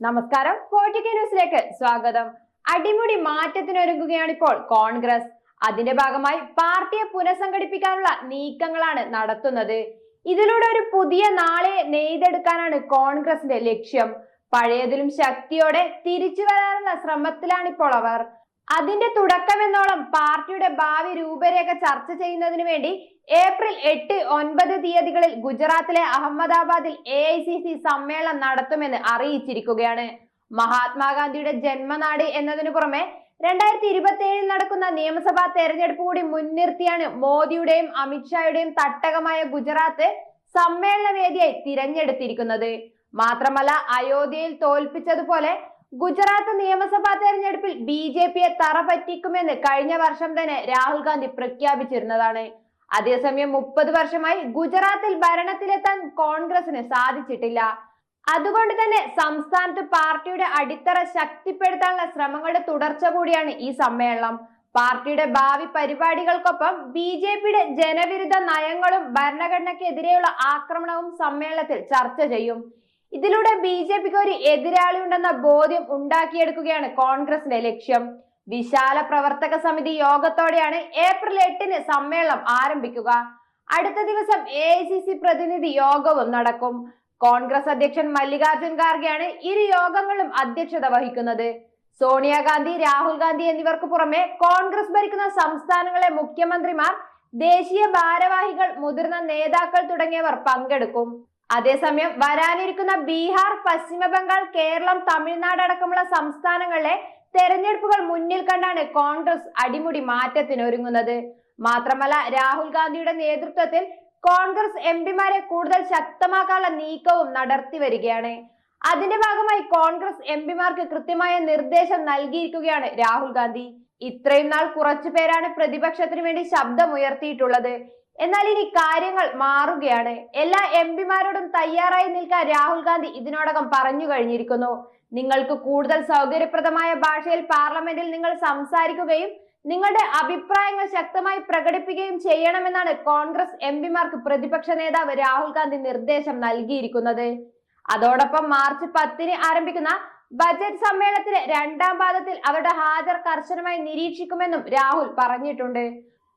നമസ്കാരം. ഫോർട്ടിക്ക ന്യൂസിലേക്ക് സ്വാഗതം. അടിമുടി മാറ്റത്തിനൊരുങ്ങുകയാണ് ഇപ്പോൾ കോൺഗ്രസ്. അതിന്റെ ഭാഗമായി പാർട്ടിയെ പുനഃസംഘടിപ്പിക്കാനുള്ള നീക്കങ്ങളാണ് നടത്തുന്നത്. ഇതിലൂടെ ഒരു പുതിയ നാളെ നെയ്തെടുക്കാനാണ് കോൺഗ്രസിന്റെ ലക്ഷ്യം. പഴയതിലും ശക്തിയോടെ തിരിച്ചു വരാനുള്ള ശ്രമത്തിലാണ് ഇപ്പോൾ അവർ. അതിന്റെ തുടക്കമെന്നോളം പാർട്ടിയുടെ ഭാവി രൂപരേഖ ചർച്ച ചെയ്യുന്നതിന് വേണ്ടി ഏപ്രിൽ എട്ട് ഒൻപത് തീയതികളിൽ ഗുജറാത്തിലെ അഹമ്മദാബാദിൽ എ ഐ സി സി സമ്മേളനം നടത്തുമെന്ന് അറിയിച്ചിരിക്കുകയാണ്. മഹാത്മാഗാന്ധിയുടെ ജന്മനാട് എന്നതിനു പുറമെ രണ്ടായിരത്തി ഇരുപത്തി ഏഴിൽ നടക്കുന്ന നിയമസഭാ തെരഞ്ഞെടുപ്പ് കൂടി മുൻനിർത്തിയാണ് മോദിയുടെയും അമിത്ഷായുടെയും തട്ടകമായ ഗുജറാത്ത് സമ്മേളന വേദിയായി തിരഞ്ഞെടുത്തിരിക്കുന്നത്. മാത്രമല്ല അയോധ്യയിൽ തോൽപ്പിച്ചതുപോലെ ഗുജറാത്ത് നിയമസഭാ തെരഞ്ഞെടുപ്പിൽ ബി ജെ പിയെ തറ പറ്റിക്കുമെന്ന് കഴിഞ്ഞ വർഷം തന്നെ രാഹുൽ ഗാന്ധി പ്രഖ്യാപിച്ചിരുന്നതാണ്. അതേസമയം മുപ്പത് വർഷമായി ഗുജറാത്തിൽ ഭരണത്തിലെത്താൻ കോൺഗ്രസിന് സാധിച്ചിട്ടില്ല. അതുകൊണ്ട് തന്നെ സംസ്ഥാനത്ത് പാർട്ടിയുടെ അടിത്തറ ശക്തിപ്പെടുത്താനുള്ള ശ്രമങ്ങളുടെ തുടർച്ച കൂടിയാണ് ഈ സമ്മേളനം. പാർട്ടിയുടെ ഭാവി പരിപാടികൾക്കൊപ്പം ബി ജെ പിയുടെ ജനവിരുദ്ധ നയങ്ങളും ഭരണഘടനയ്ക്കെതിരെയുള്ള ആക്രമണവും സമ്മേളനത്തിൽ ചർച്ച ചെയ്യും. ഇതിലൂടെ ബി ജെ പിക്ക് ഒരു എതിരാളി ഉണ്ടെന്ന ബോധ്യം ഉണ്ടാക്കിയെടുക്കുകയാണ് കോൺഗ്രസിന്റെ ലക്ഷ്യം. വിശാല പ്രവർത്തക സമിതി യോഗത്തോടെയാണ് ഏപ്രിൽ എട്ടിന് സമ്മേളനം ആരംഭിക്കുക. അടുത്ത ദിവസം എ പ്രതിനിധി യോഗവും നടക്കും. കോൺഗ്രസ് അധ്യക്ഷൻ മല്ലികാർജുൻ ഖാർഗെയാണ് ഇരു യോഗങ്ങളും അധ്യക്ഷത വഹിക്കുന്നത്. സോണിയാഗാന്ധി രാഹുൽ ഗാന്ധി എന്നിവർക്ക് പുറമെ കോൺഗ്രസ് ഭരിക്കുന്ന സംസ്ഥാനങ്ങളെ മുഖ്യമന്ത്രിമാർ ദേശീയ ഭാരവാഹികൾ മുതിർന്ന നേതാക്കൾ തുടങ്ങിയവർ പങ്കെടുക്കും. അതേസമയം വരാനിരിക്കുന്ന ബീഹാർ പശ്ചിമ ബംഗാൾ കേരളം തമിഴ്നാട് അടക്കമുള്ള സംസ്ഥാനങ്ങളിലെ തെരഞ്ഞെടുപ്പുകൾ മുന്നിൽ കണ്ടാണ് കോൺഗ്രസ് അടിമുടി മാറ്റത്തിനൊരുങ്ങുന്നത് മാത്രമല്ല രാഹുൽ ഗാന്ധിയുടെ നേതൃത്വത്തിൽ കോൺഗ്രസ് എം പിമാരെ കൂടുതൽ ശക്തമാക്കാനുള്ള നീക്കവും നടത്തി വരികയാണ്. അതിന്റെ ഭാഗമായി കോൺഗ്രസ് എം പിമാർക്ക് കൃത്യമായ നിർദ്ദേശം നൽകിയിരിക്കുകയാണ് രാഹുൽ ഗാന്ധി. ഇത്രയും നാൾ കുറച്ചു പേരാണ് പ്രതിപക്ഷത്തിന് വേണ്ടി ശബ്ദമുയർത്തിയിട്ടുള്ളത്. എന്നാൽ ഇനി കാര്യങ്ങൾ മാറുകയാണ്. എല്ലാ എം പിമാരോടും തയ്യാറായി നിൽക്കാൻ രാഹുൽ ഗാന്ധി ഇതിനോടകം പറഞ്ഞു കഴിഞ്ഞിരിക്കുന്നു. നിങ്ങൾക്ക് കൂടുതൽ സൗകര്യപ്രദമായ ഭാഷയിൽ പാർലമെന്റിൽ നിങ്ങൾ സംസാരിക്കുകയും നിങ്ങളുടെ അഭിപ്രായങ്ങൾ ശക്തമായി പ്രകടിപ്പിക്കുകയും ചെയ്യണമെന്നാണ് കോൺഗ്രസ് എം പിമാർക്ക് പ്രതിപക്ഷ നേതാവ് രാഹുൽ ഗാന്ധി നിർദ്ദേശം നൽകിയിരിക്കുന്നത്. അതോടൊപ്പം മാർച്ച് പത്തിന് ആരംഭിക്കുന്ന ബജറ്റ് സമ്മേളനത്തിലെ രണ്ടാം പാദത്തിൽ അവരുടെ ഹാജർ കർശനമായി നിരീക്ഷിക്കുമെന്നും രാഹുൽ പറഞ്ഞിട്ടുണ്ട്.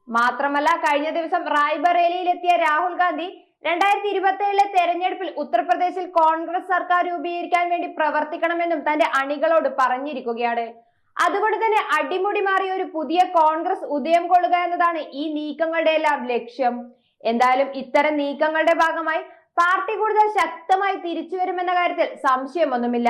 മാത്രമല്ല കഴിഞ്ഞ ദിവസം റായ്ബറേലിയിലെത്തിയ രാഹുൽ ഗാന്ധി രണ്ടായിരത്തി ഇരുപത്തി ഏഴിലെ തെരഞ്ഞെടുപ്പിൽ ഉത്തർപ്രദേശിൽ കോൺഗ്രസ് സർക്കാർ രൂപീകരിക്കാൻ വേണ്ടി പ്രവർത്തിക്കണമെന്നും തന്റെ അണികളോട് പറഞ്ഞിരിക്കുകയാണ്. അതുകൊണ്ട് തന്നെ അടിമുടി മാറിയ ഒരു പുതിയ കോൺഗ്രസ് ഉദയം കൊള്ളുക എന്നതാണ് ഈ നീക്കങ്ങളുടെ എല്ലാം ലക്ഷ്യം. എന്തായാലും ഇത്തരം നീക്കങ്ങളുടെ ഭാഗമായി പാർട്ടി കൂടുതൽ ശക്തമായി തിരിച്ചു വരുമെന്ന കാര്യത്തിൽ സംശയമൊന്നുമില്ല.